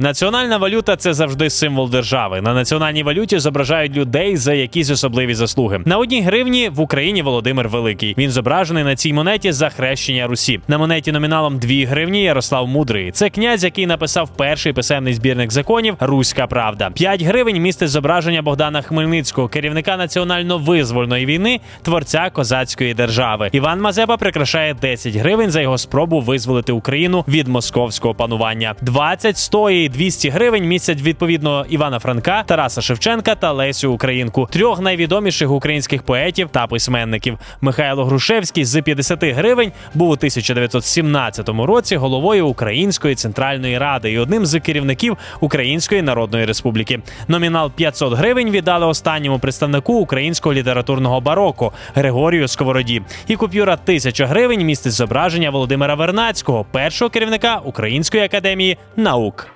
Національна валюта це завжди символ держави. На національній валюті зображають людей за якісь особливі заслуги. На одній гривні в Україні Володимир Великий. Він зображений на цій монеті за хрещення Русі. На монеті номіналом 2 гривні Ярослав Мудрий. Це князь, який написав перший писемний збірник законів Руська Правда. 5 гривень містить зображення Богдана Хмельницького, керівника національно-визвольної війни, творця козацької держави. Іван Мазепа прикрашає 10 гривень за його спробу визволити Україну від московського панування. 20, 100 і 200 гривень містять відповідно Івана Франка, Тараса Шевченка та Лесю Українку, трьох найвідоміших українських поетів та письменників. Михайло Грушевський з 50 гривень був у 1917 році головою Української центральної ради і одним з керівників Української Народної Республіки. Номінал 500 гривень віддали останньому представнику українського літературного бароко Григорію Сковороді. І купюра 1000 гривень містить зображення Володимира Вернацького, першого керівника Української академії наук.